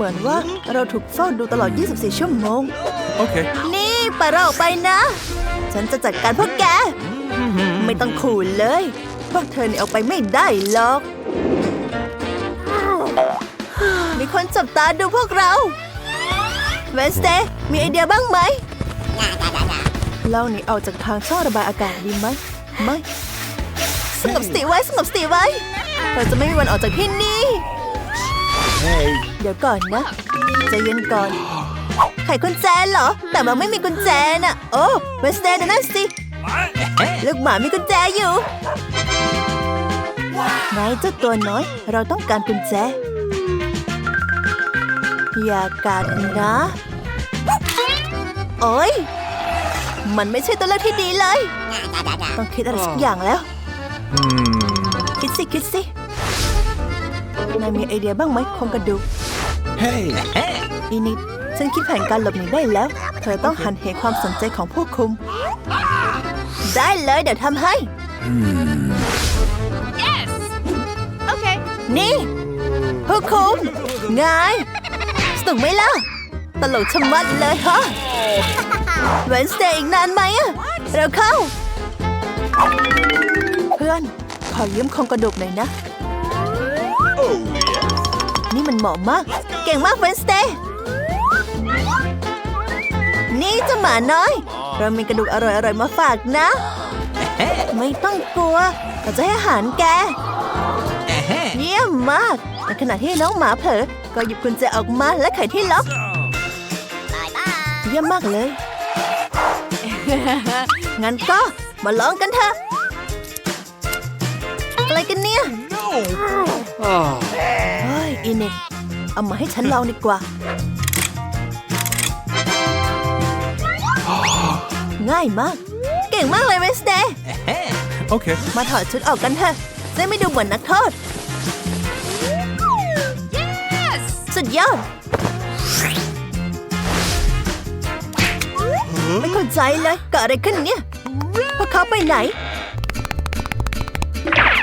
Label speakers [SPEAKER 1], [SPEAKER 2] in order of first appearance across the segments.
[SPEAKER 1] เหมือนว่าเราถูกเฝ้าดูตลอด 24 ชั่วโมง
[SPEAKER 2] Okay.
[SPEAKER 1] นี่ไปเราออกไปนะ ฉันจะจัดการพวกแก ไม่ต้องขู่เลย พวกเธอเนี่ยออกไปไม่ได้หรอก มีคนจับตาดูพวกเราเวนสเตย์มีไอเดียบ้างไหมเราหนีออกจากทางช่องระบายอากาศดีไหม ไม่ สงบสติไว้ สงบสติไว้ เราจะไม่มีวันออกจากที่นี่ เดี๋ยวก่อนนะใจเย็นก่อน ไขกุญแจเหรอ แต่มันไม่มีกุญแจน่ะ โอ้เวสเดย์นั่นสิลูกหมามีกุญแจอยู่ไงเจ้าตัวน้อย เราต้องการกุญแจ อย่ากัดนะ โอ้ยมันไม่ใช่ตัวเลือกที่ดีเลย ต้องคิดอะไรสักอย่างแล้ว คิดสิ คิดสิ นายมีไอเดียบ้างไหมโครงกระดูก
[SPEAKER 2] Hey.
[SPEAKER 1] อีนิดฉันคิดแผนการหลบหนีได้แล้ว เธอต้องหันเหความสนใจของผู้คุม ได้เลยเดี๋ยวทำให้
[SPEAKER 3] Yes. Okay.
[SPEAKER 1] นี่ ผู้คุมไงสนุกไหมล่ะ ตลกชะมัดเลยฮะเวนสเตย์อีกนานไหมอะเร็วเข้า เพื่อน ขอยืมโครงกระดูกหน่อยนะ
[SPEAKER 2] Oh yeah.
[SPEAKER 1] นี่มันเหมาะมาก เก่งมากเวนสเตย์นี่เจ้าหมาน้อย เรามีกระดูกอร่อยๆมาฝากนะ ไม่ต้องกลัวเราจะให้อาหารแก เยี่ยมมากในขณะที่น้องหมาเผลอก็หยิบกุญแจออกมาและไขที่ล็อกเยี่ยมมากเลย งั้นก็มาลองกันเถอะ อะไรกันเนี่ย
[SPEAKER 2] No.
[SPEAKER 1] เฮ้ยอินิกเอามาให้ฉันลองดีกว่า ง่ายมาก เก่งมากเลยเวสเดย์
[SPEAKER 2] Okay.
[SPEAKER 1] มาถอดชุดออกกันเถอะจะไม่ดูเหมือนนักโทษ
[SPEAKER 3] Yes.
[SPEAKER 1] สุดยอด ไม่เข้าใจเลยเกิดอะไรขึ้นเนี่ยพวกเขาไปไหน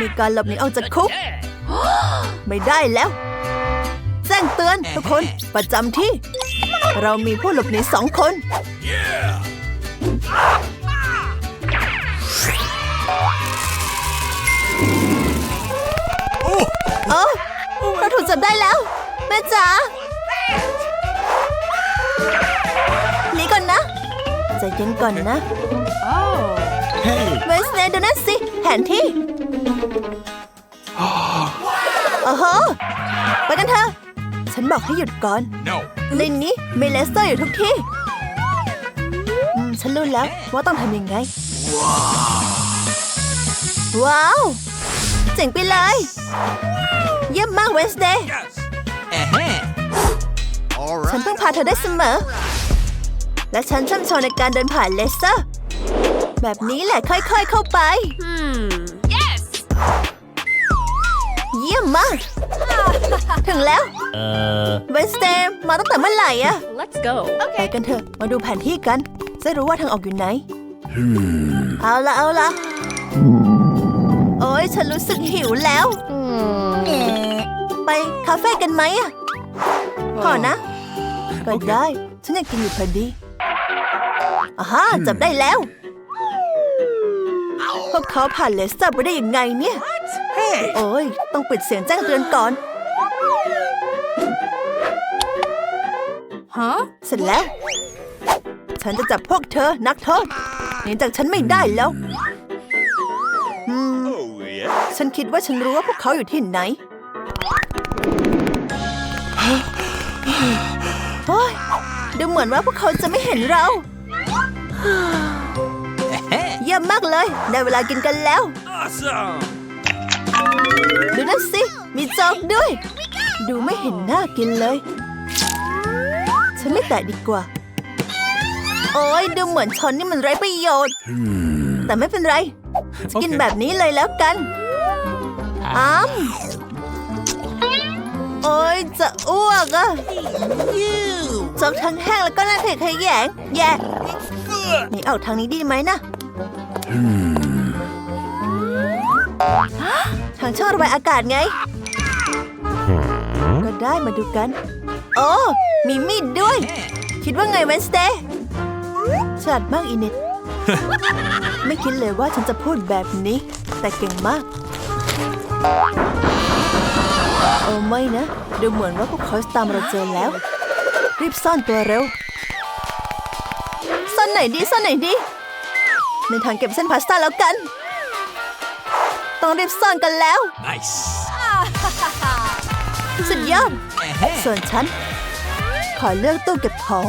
[SPEAKER 1] มีการหลบหนีออกจากคุก ไม่ได้แล้วแจ้ งเตือนทุกคนประจำที่ เรามีผู้หลบหนีสองคน โอ้เราถูกจับได้แล้ว แม่จ๋าหนีก่อนนะใจเย็นก่อนนะ
[SPEAKER 3] Oh.
[SPEAKER 1] เวสเนย์ดูนั่นสิแผนที่โอ้โหไปกันเถอะ ฉันบอกให้หยุดก่อน
[SPEAKER 2] No.
[SPEAKER 1] ในนี้มีเลสเตอร์อยู่ทุกที่อืมฉันรู้แล้วว่าต้องทำยังไง ว้าวเจ๋งไปเลย เยี่ยมมากเวสเดย์
[SPEAKER 2] Yes. All
[SPEAKER 1] ฉันเพิ่งพาเธอได้เสมอ และฉันช่ำชองในการเดินผ่านเลเซอร์ แบบนี้แหละค่อยๆเข้าไป
[SPEAKER 3] Hmm. Yes.
[SPEAKER 1] เยี่ยมมาก ถึงแล้ว เวนสเตย์มาตั้งแต่เมื่อไหร่อะ
[SPEAKER 3] Let's go.
[SPEAKER 1] ไปกันเถอะ มาดูแผนที่กัน จะรู้ว่าทางออกอยู่ไหน เอาละเอาละโอ้ยฉันรู้สึกหิวแล้ว ไปคาเฟ่กันไหมอะขอนะ ก็ได้ ฉันอยากกินอยู่พอดีอาฮ่าจับได้แล้ว พวกเขาผ่านเลสเตอร์ไปได้ยังไงเนี่ย
[SPEAKER 2] Hey.
[SPEAKER 1] โอ้ย ต้องปิดเสียงแจ้งเตือนก่อน
[SPEAKER 3] Huh?
[SPEAKER 1] เสร็จแล้ว ฉันจะจับพวกเธอนักโทษหนีจากฉันไม่ได้แล้วอืมฉันคิดว่าฉันรู้ว่าพวกเขาอยู่ที่ไหนโอ้ยดูเหมือนว่าพวกเขาจะไม่เห็นเรา เยี่ยมมากเลย ได้เวลากินกันแล้ว ดูนั่นสิ มีจ๊กด้วย ดูไม่เห็นน่ากินเลย ฉันไม่แตะดีกว่า โอ้ยดูเหมือนช้อนนี่มันไร้ประโยชน์ แต่ไม่เป็นไร จะกิน
[SPEAKER 2] Okay.
[SPEAKER 1] แบบนี้เลยแล้วกันอ้ามโอ้ยจะอ้วกอะโจ๊กทั้งแห้งแล้วก็น่าเทขยงแย่หนี่ออกทางนี้ดีไหมนะทางช่องระบายอากาศไง ก็ได้มาดูกัน โอ้ มีมีดด้วย คิดว่าไงเวนสเตย์ฉลาดมากอีเน็ตไม่คิดเลยว่าฉันจะพูดแบบนี้ แต่เก่งมากโอ้ไม่นะ ดูเหมือนว่าพวกเขาจะตามเราเจอแล้ว รีบซ่อนตัวเร็ว ซ่อนไหนดีซ่อนไหนดี ในทางเก็บเส้นพาสต้าแล้วกัน ต้องรีบซ่อนกันแล้ว
[SPEAKER 2] Nice.
[SPEAKER 1] สุดยอด
[SPEAKER 2] Uh-huh.
[SPEAKER 1] ส่วนฉัน ขอเลือกตู้เก็บของ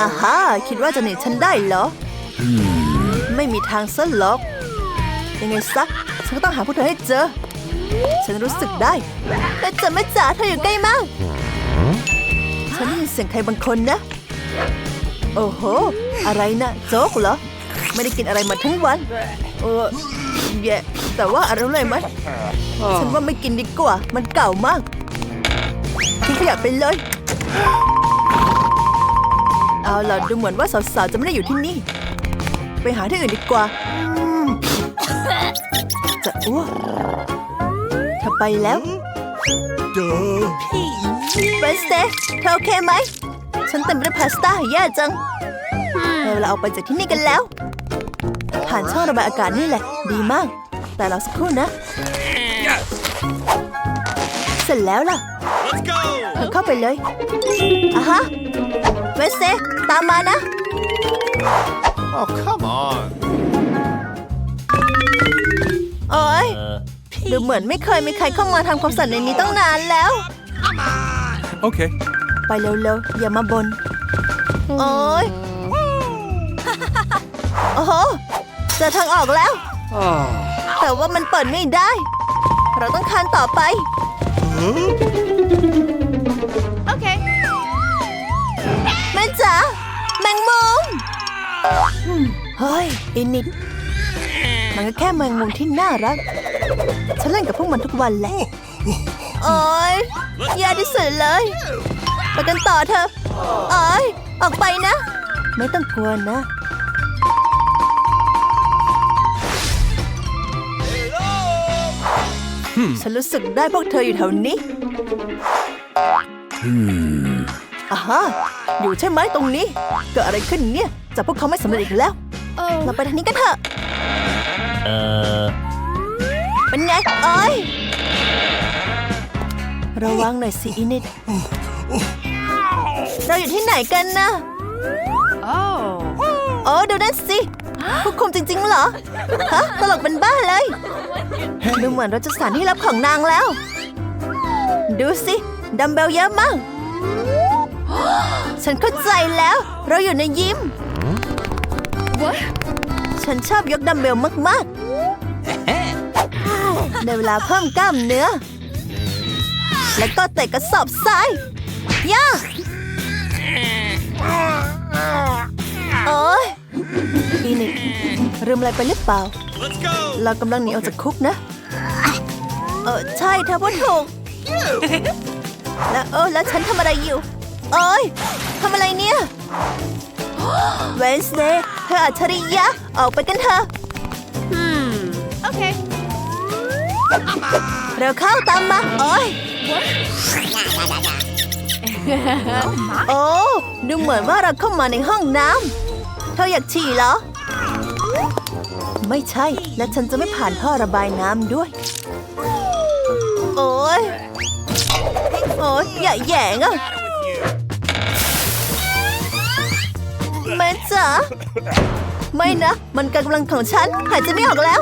[SPEAKER 1] อาฮ่าคิดว่าจะหนีฉันได้เหรอ ไม่มีทางซะหรอก ยังไงซะฉันก็ต้องหาพวกเธอให้เจอ ฉันรู้สึกได้แต่จะไม่จ๋าเธออยู่ใกล้มาก ฉันได้ยินเสียงใครบางคนนะ โอ้โห อะไรนะ โจ๊กเหรอ ไม่ได้กินอะไรมาทั้งวัน เออ แย่แต่ว่าอะไรรู้เลยไหมฉันว่าไม่กินดีกว่า มันเก่ามากทิ้งขยะไปเลย เอาล่ะดูเหมือนว่าสาวๆจะไม่ได้อยู่ที่นี่ ไปหาที่อื่นดีกว่า จะอ้วกเธอไปแล้ว
[SPEAKER 2] Duh.
[SPEAKER 1] เบนสเตย์เธอโอเคไหม ฉันเต็มไปด้วยพาสต้าแย่จัง เราเราออกไปจากที่นี่กันแล้ว ผ่านช่องระบายอากาศนี่แหละ ดีมาก แต่เราสักครู่นะ
[SPEAKER 2] Yes.
[SPEAKER 1] เสร็จแล้วล่ะ
[SPEAKER 2] Let's go.
[SPEAKER 1] เธอเข้าไปเลยอะฮะ เวสเซตามมานะ
[SPEAKER 2] Oh, come on.
[SPEAKER 1] โอ้ยดูเหมือนไม่เคยมีใครเข้ามาทำความสะอาดในนี้ตั้งนานแล้ว
[SPEAKER 2] Okay.
[SPEAKER 1] ไปเร็วๆ อย่ามาบน โอ้ย โอ้โห เจอทางออกแล้ว แต่ว่ามันเปิดไม่ได้ เราต้องคานต่อไป
[SPEAKER 3] Okay.
[SPEAKER 1] แม่จ๋าแมงมุมอืมเฮ้ยอินิดมันก็แค่แมงมุมที่น่ารัก ฉันเล่นกับพวกมันทุกวันแหละ โอ้ยแย่ที่สุดเลย ไปกันต่อเถอะโอ้ยออกไปนะ ไม่ต้องกลัวนะ ฉันรู้สึกได้พวกเธออยู่แถวนี้อ่าฮะอยู่ใช่ไหมตรงนี้ เกิดอะไรขึ้นเนี่ยจับพวกเขาไม่สำเร็จอีกแล้ว
[SPEAKER 3] Oh.
[SPEAKER 1] เราไปทางนี้กันเถอะเป็นไงเอ้ยระวังหน่อยสิอินิดเราอยู่ที่ไหนกันนะ
[SPEAKER 3] Oh.
[SPEAKER 1] โอ้ดูนั่นสิผู้คุมจริงๆเหรอฮะตลกเป็นบ้าเลย ดูเหมือนเราจะสถานที่รับของนางแล้ว ดูสิดัมเบลเยอะมาก ฉันเข้าใจแล้ว เราอยู่ในยิม
[SPEAKER 3] What?
[SPEAKER 1] ฉันชอบยกดัมเบลมากๆในเวลาเพิ่มกล้ามเนื้อ แล้วก็เตะกระสอบทรายย่าโอ้ยอีนิกลืมอะไรไปหรือเปล่า
[SPEAKER 2] Let's go.
[SPEAKER 1] เรากำลังหนีออกจากคุกนะ เออใช่เธอพูดถูก แล้วเออแล้วฉันทำอะไรอยู่โอ้ยทำอะไรเนี่ยเวนสเดย์เธออัจฉริยะ ออกไปกันเถอะ
[SPEAKER 3] Hmm. Okay.
[SPEAKER 1] เร็วเข้าตามมาโอ้ยโอ้ ดูเหมือนว่าเราเข้ามาในห้องน้ำเธออยากฉี่เหรอ ไม่ใช่ และฉันจะไม่ผ่านท่อระบายน้ำด้วย โอ้ยโอ้ยอย่าแยงอะแม่จ๋าไม่นะ มันกำลังของฉัน หายใจไม่ออกแล้ว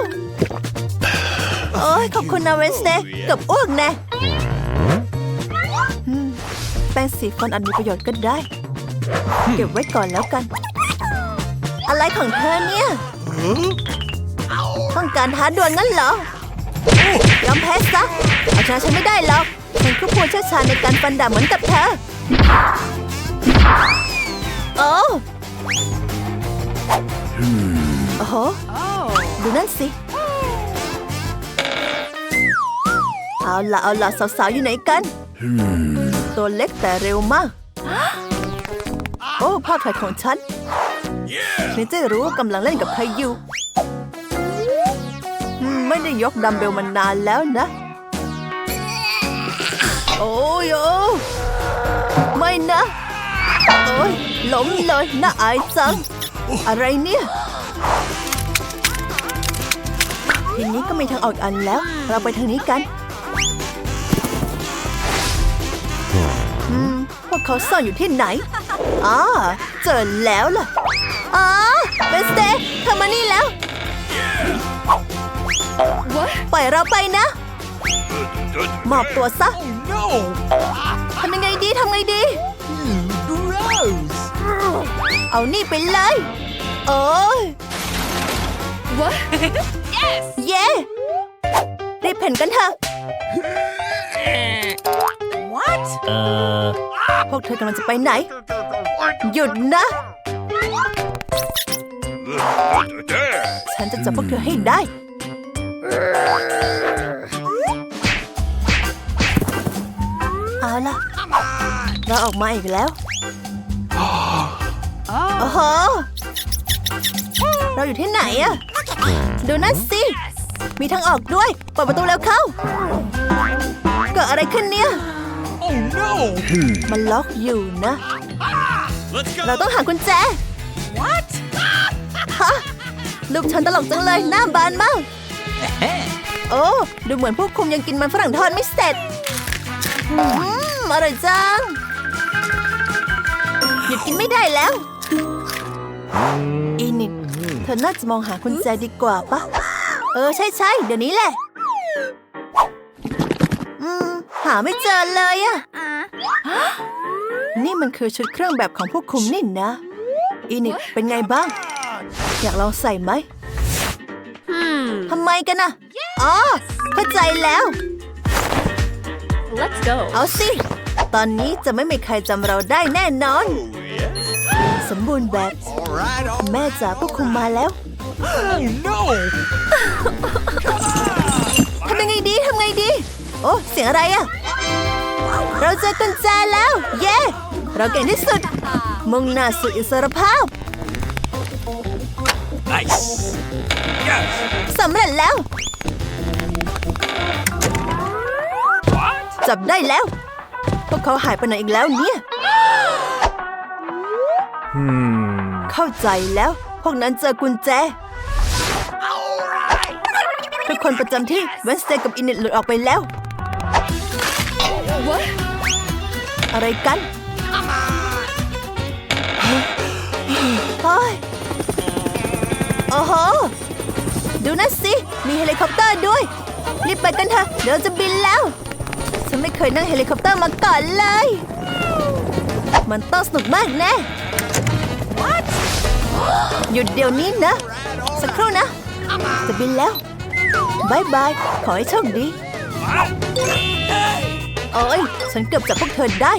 [SPEAKER 1] โอ้ยขอบคุณนะเวนสเดย์เกับอ้วกแน่แป้งสีฟันอันมีประโยชน์ก็ได้ เก็บไว้ก่อนแล้วกัน อะไรของเธอเนี่ย ต้องการท้าดวลงั้นเหรอยอมแพ้ซะเอาชนะฉันไม่ได้หรอกฉันคือผู้เชี่ยวชาญในการฟันดาบเหมือนกับเธอ โอ้โอ้โห
[SPEAKER 3] Oh.
[SPEAKER 1] ดูนั่นสิ เอาล่ะเอาล่ะสาวๆอยู่ไหนกัน ตัวเล็กแต่เร็วมาก โอ้ภาพถ่ายของฉันนี่จะรู้ว่ากำลังเล่นกับใครอยู่อืม ไม่ได้ยกดัมเบลมานานแล้วนะ โอ้ยโอ้ไม่นะ โอ้ยล้มเลยน่าอายจัง อะไรเนี่ย ทีนี้ก็มีทางออกอันแล้ว เราไปทางนี้กันอืมพวกเขาซ่อนอยู่ที่ไหนอ๋อเจอแล้วล่ะอ๋อเวสเต อยเราไปนะ มอบตัวซะ
[SPEAKER 2] No!
[SPEAKER 1] ทำยังไงดีทำไงดี
[SPEAKER 2] Gross!
[SPEAKER 1] เอานี่ไปเลย โอ้ย
[SPEAKER 3] What?
[SPEAKER 1] เย่รีบเพ่นกันเถอะ
[SPEAKER 3] What?
[SPEAKER 1] พวกเธอกำลังจะไปไหน หยุดนะ ฉันจะจับพวกเธอให้ได้ เอาล่ะ เราออกมาอีกแล้วโอ้
[SPEAKER 3] Oh.
[SPEAKER 1] โหเราอยู่ที่ไหนอะดูนั่นสิ มีทางออกด้วยเปิดประตูแล้วเข้า เกิดอะไรขึ้นเนี่ย
[SPEAKER 2] Oh no!
[SPEAKER 1] มันล็อกอยู่นะ
[SPEAKER 2] Let's go!
[SPEAKER 1] เราต้องหากุญแจ
[SPEAKER 3] What?
[SPEAKER 1] ฮะลูกฉันตลกจังเลยหน้าบานมาก โอ้ดูเหมือนผู้คุมยังกินมันฝรั่งทอดไม่เสร็จอืมอร่อยจัง หยุดกินไม่ได้แล้วอีนิดเธอน่าจะมองหากุญแจดีกว่าปะเออใช่ใช่เดี๋ยวนี้แหละ อืม หาไม่เจอเลยอะนี่มันคือชุดเครื่องแบบของผู้คุมนี่นะ อีนิดเป็นไงบ้าง อยากลองใส่ไหม ทำไมกันนะอ๋อเข้าใจแล้ว
[SPEAKER 3] Let's go.
[SPEAKER 1] เอาสิ ตอนนี้จะไม่มีใครจำเราได้แน่นอน สมบูรณ์แบบ
[SPEAKER 2] Alright, all
[SPEAKER 1] แม่จ๋าผู้คุมมาแล้ว
[SPEAKER 2] Oh no!
[SPEAKER 1] ทำยังไงดีทำไงดี โอ้เสียงอะไรอะเราเจอกุญแจแล้ว เย้ เราเก่งที่สุด มุ่งหน้าสู่อิสรภาพ
[SPEAKER 2] Nice! Yes!
[SPEAKER 1] สำเร็จแล้ว จับได้แล้ว พวกเขาหายไปไหนอีกแล้วเนี่ย เข้าใจแล้ว พวกนั้นเจอกุญแจ ทุกคนประจำที่เวนสเตย์กับอินเน็ตหลุดออกไปแล้ว
[SPEAKER 3] What?
[SPEAKER 1] อะไรกัน เฮ้ย โอ้โห ดูนั่นสิ มีเฮลิคอปเตอร์ด้วย รีบไปกันเถอะ เดี๋ยวจะบินแล้ว ฉันไม่เคยนั่งเฮลิคอปเตอร์มาก่อนเลย มันต้องสนุกมากแน่หยุดเดี๋ยวนี้นะ สักครู่นะ จะบินแล้วบายบาย ขอให้โชคดี โอ้ย ฉันเกือบจับพวกเธอได้